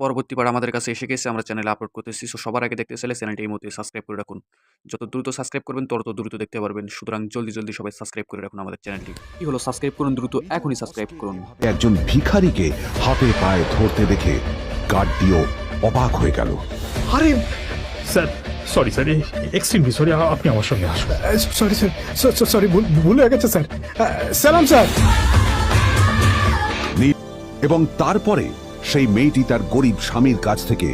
পরবর্তীবার আমাদের কাছে এসে গেছে আমরা চ্যানেলে আপলোড করতেছি। সো সবার আগে দেখতে চাইলে চ্যানেলটি এই মুহূর্তে সাবস্ক্রাইব করে রাখুন। যত দ্রুত সাবস্ক্রাইব করবেন তত দ্রুত দেখতে পারবেন। সুতরাং জলদি জলদি সবাই সাবস্ক্রাইব করে রাখুন আমাদের চ্যানেলটি কি হলো? সাবস্ক্রাইব করুন দ্রুত এখনই সাবস্ক্রাইব করুন। একজন ভিখারিকে হাতে পায়ে ধরতে দেখে গার্ডটিও অবাক হয়ে গেল। আরে sir sorry sir extremely sorry আপনি আমার সঙ্গে আসুন। সরি স্যার সরি ভুল হয়ে গেছে স্যার। সালাম স্যার। এবং তারপরে সেই মেয়েটি তার গরিব স্বামীর কাছ থেকে